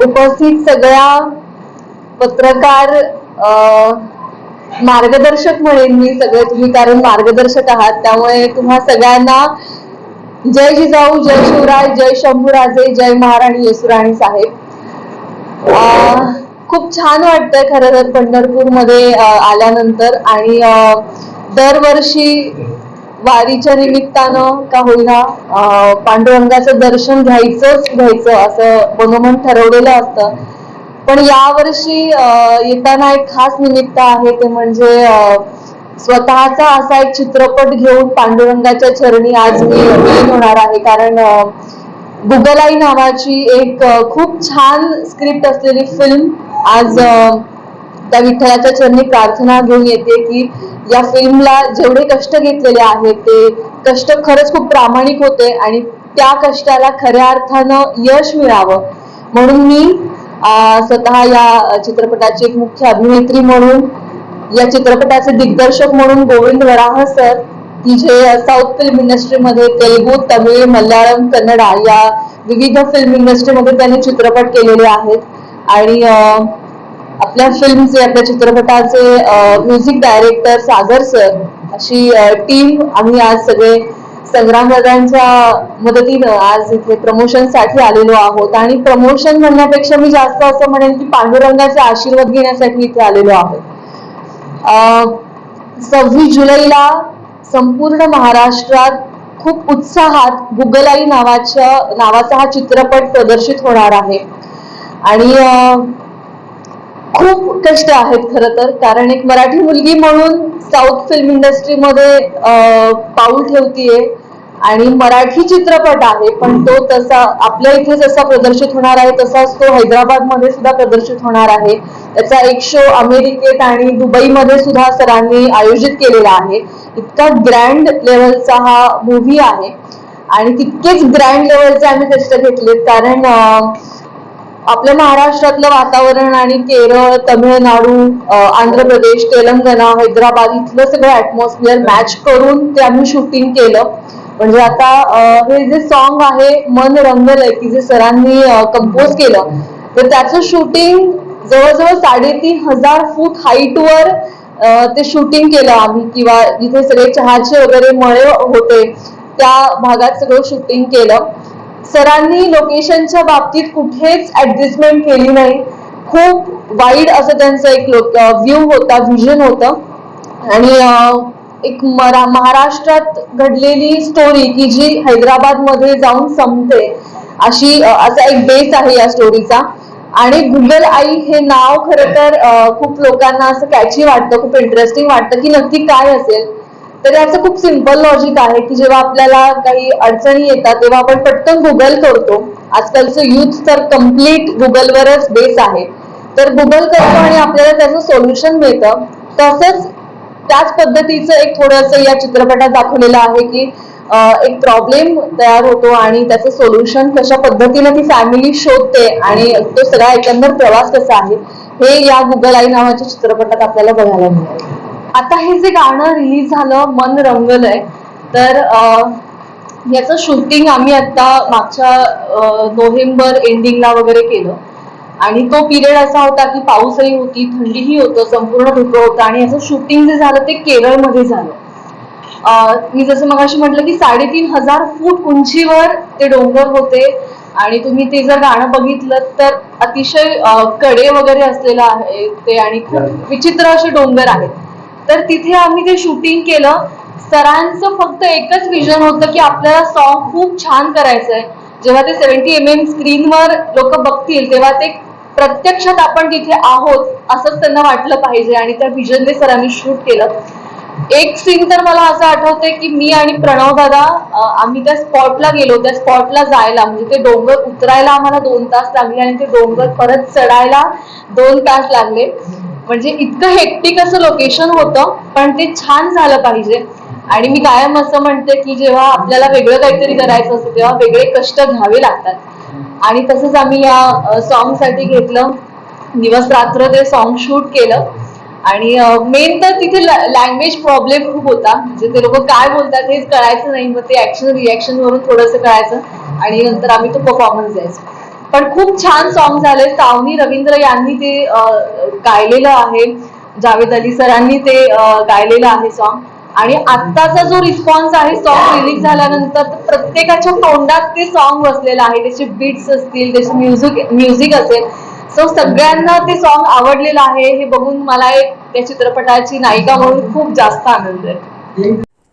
उपस्थित सगळ्या पत्रकार मार्गदर्शक म्हणेन मी सगळे तुम्ही कारण मार्गदर्शक आहात त्यामुळे तुम्हा सगळ्यांना जय जिजाऊ जय शिवराय जय शंभूराजे जय महाराणी येसुराणी साहेब. खूप छान वाटतंय खरं तर पंढरपूरमध्ये आल्यानंतर आणि दरवर्षी वारीच्या निमित्तानं का होईना पांडुरंगाचं दर्शन घ्यायचंच घ्यायचं असं मनोमन ठरवलेलं असतं. पण यावर्षी येताना एक खास निमित्त आहे ते म्हणजे स्वतःचा असा एक चित्रपट घेऊन पांडुरंगाच्या चरणी आज मी होणार आहे. कारण गुगलाई नावाची एक खूप छान स्क्रिप्ट असलेली फिल्म आज त्या विठ्ठलाच्या चरणी प्रार्थना घेऊन येते की या फिल्मला जेवढे कष्ट घेतलेले आहेत ते कष्ट खरंच खूप प्रामाणिक होते आणि त्या कष्टाला खऱ्या अर्थानं यश मिळावं. म्हणून मी स्वतः या चित्रपटाची एक मुख्य अभिनेत्री म्हणून या चित्रपटाचे दिग्दर्शक म्हणून गोविंद वराह सर की जे साऊथ फिल्म इंडस्ट्रीमध्ये तेलुगू तमिळ मल्याळम कन्नडा या विविध फिल्म इंडस्ट्रीमध्ये त्यांनी चित्रपट केलेले आहेत. आणि आपल्या फिल्मचे आपल्या चित्रपटाचे म्युझिक डायरेक्टर सागर सर अशी टीम आम्ही आज सगळे संग्राम दादांच्या मदतीनं आज इथे प्रमोशनसाठी आलेलो आहोत. आणि प्रमोशन म्हणण्यापेक्षा मी जास्त असं म्हणेन की पांडुरंगाचे आशीर्वाद घेण्यासाठी इथे आलेलो आहोत. सव्वीस जुलैला संपूर्ण महाराष्ट्रात खूप उत्साहात गुगलाई नावाच्या नावाचा हा चित्रपट प्रदर्शित होणार आहे. आणि खूप कष्ट आहेत खरं तर. कारण एक मराठी मुलगी म्हणून साऊथ फिल्म इंडस्ट्रीमध्ये मध्ये पाऊल ठेवतीये. आणि मराठी चित्रपट आहे पण तो तसा आपल्या इथे जसा प्रदर्शित होणार आहे तसाच तो हैदराबादमध्ये सुद्धा प्रदर्शित होणार आहे. त्याचा एक शो अमेरिकेत आणि दुबईमध्ये सुद्धा सरांनी आयोजित केलेला आहे. इतका ग्रँड लेवलचा हा मूव्ही आहे. आणि तितकेच ग्रँड लेवलचे आम्ही कष्ट घेतलेत. कारण आपल्या महाराष्ट्रातलं वातावरण आणि केरळ तमिळनाडू आंध्र प्रदेश तेलंगणा हैदराबाद इथलं सगळं ऍटमॉस्फिअर मॅच करून ते आम्ही शूटिंग केलं. म्हणजे आता हे जे सॉन्ग आहे मन रंगलंय की जे सरांनी कंपोज केलं तर त्याचं शूटिंग जवळजवळ साडेतीन हजार फूट हाईटवर ते शूटिंग केलं आम्ही. किंवा जिथे सगळे चहाचे वगैरे मळे होते त्या भागात सगळं शूटिंग केलं. सरांनी लोकेशनच्या बाबतीत कुठेच ऍडजस्टमेंट केली नाही. खूप वाईड असं त्यांचं एक लोक व्ह्यू होता व्हिजन होतं. आणि एक मरा महाराष्ट्रात घडलेली स्टोरी की जी हैदराबादमध्ये जाऊन संपते अशी असा एक बेस आहे या स्टोरीचा आणि गुगल आई हे नाव खरं तर खूप लोकांना असं कॅची वाटतं खूप इंटरेस्टिंग वाटतं की नक्की काय असेल. तर याचं खूप सिंपल लॉजिक आहे की जेव्हा आपल्याला काही अडचणी येतात तेव्हा आपण पटकन गुगल करतो आजकालचं युथ तर कंप्लीट गुगलवरच बेस आहे. तर गुगल करतो आणि आपल्याला त्याचं सोल्युशन मिळतं. तसंच त्याच पद्धतीचं एक थोडंसं या चित्रपटात दाखवलेलं आहे की एक प्रॉब्लेम तयार होतो आणि त्याचं सोल्युशन कशा पद्धतीने ती फॅमिली शोधते आणि तो सगळा एकंदर प्रवास कसा आहे हे या गुगल आई नावाच्या चित्रपटात आपल्याला बघायला मिळेल आता हे जे गाणं रिलीज झालं मन रंगलंय तर याचं शूटिंग आम्ही आता मागच्या नोव्हेंबर एंडिंगला वगैरे केलं. आणि तो पिरियड असा होता की पाऊसही होती थंडीही होतं संपूर्ण धुकं होतं आणि याचं शूटिंग जे झालं ते केरळमध्ये झालं. मी जसं मगाशी म्हटलं की साडेतीन हजार फूट उंचीवर ते डोंगर होते आणि तुम्ही ते जर गाणं बघितलं तर अतिशयकडे वगैरे असलेलं आहे ते आणि खूप विचित्र असे डोंगर आहेत. तर तिथे आम्ही ते शूटिंग केलं. सरांचं फक्त एकच विजन होतं की आपल्याला सॉन्ग खूप छान करायचंय. जेव्हा ते सेव्हन्टी एम एम स्क्रीनवर लोक बघतील तेव्हा ते प्रत्यक्षात आपण तिथे आहोत असंच त्यांना वाटलं पाहिजे आणि त्या विजनने सरांनी शूट केलं. एक सीन तर मला असं आठवतंय की मी आणि प्रणव दादा आम्ही त्या स्पॉटला गेलो त्या स्पॉटला जायला. म्हणजे ते डोंगर उतरायला आम्हाला दोन तास लागले आणि ते डोंगर परत चढायला दोन तास लागले. म्हणजे इतकं हेक्टिक असं लोकेशन होतं पण ते छान झालं पाहिजे. आणि मी कायम असं म्हणते की जेव्हा आपल्याला वेगळं काहीतरी करायचं असतं तेव्हा वेगळे कष्ट घ्यावे लागतात. आणि तसंच आम्ही या सॉन्गसाठी घेतलं दिवस रात्र ते सॉन्ग शूट केलं. आणि मेन तर तिथे लँग्वेज प्रॉब्लेम खूप होता. म्हणजे ते लोक काय बोलतात हेच कळायचं नाही मग ते ऍक्शन रिॲक्शन वरून थोडंसं कळायचं. आणि नंतर आम्ही तो परफॉर्मन्स द्यायचो. पण खूप छान सॉन्ग झाले. सावनी रवींद्र यांनी ते गायलेलं आहे. जावेद अली सरांनी ते गायलेलं आहे सॉन्ग आणि आत्ताचा जो रिस्पॉन्स आहे सॉन्ग रिलीज झाल्यानंतर प्रत्येकाच्या तोंडात ते सॉन्ग बसलेलं आहे. त्याचे बीट्स असतील त्याचे म्युझिक म्युझिक असेल. सो सगळ्यांना ते सॉन्ग आवडलेलं आहे. हे बघून मला एक त्या चित्रपटाची नायिका म्हणून खूप जास्त आनंद आहे.